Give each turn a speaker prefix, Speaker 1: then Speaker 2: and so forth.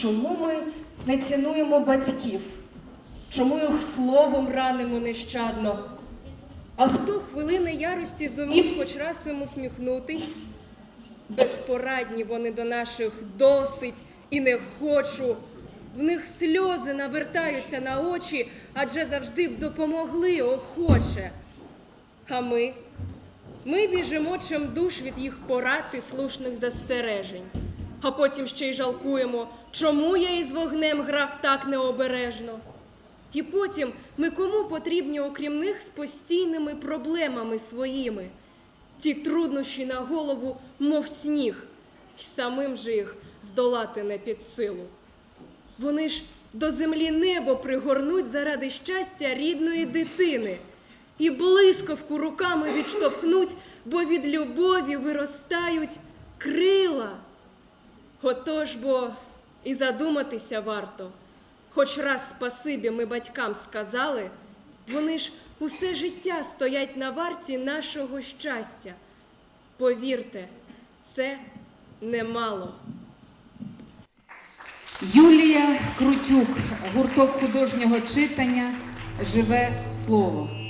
Speaker 1: чому ми не цінуємо батьків? Чому їх словом ранимо нещадно? А хто хвилини ярості зумів хоч раз їм усміхнутись? Безпорадні вони до наших досить і не хочу. В них сльози навертаються на очі, адже завжди б допомогли охоче. А ми? Ми біжимо чимдуж від їх порад і слушних застережень, а потім ще й жалкуємо, чому я із вогнем грав так необережно. І потім ми кому потрібні, окрім них, з постійними проблемами своїми. Ті труднощі на голову, мов сніг, й самим же їх здолати не під силу. Вони ж до землі небо пригорнуть заради щастя рідної дитини і блискавку руками відштовхнуть, бо від любові виростають крила. Отож бо і задуматися варто. Хоч раз спасибі ми батькам сказали, вони ж усе життя стоять на варті нашого щастя. Повірте, це немало.
Speaker 2: Юлія Крутюк, гурток художнього читання Живе слово.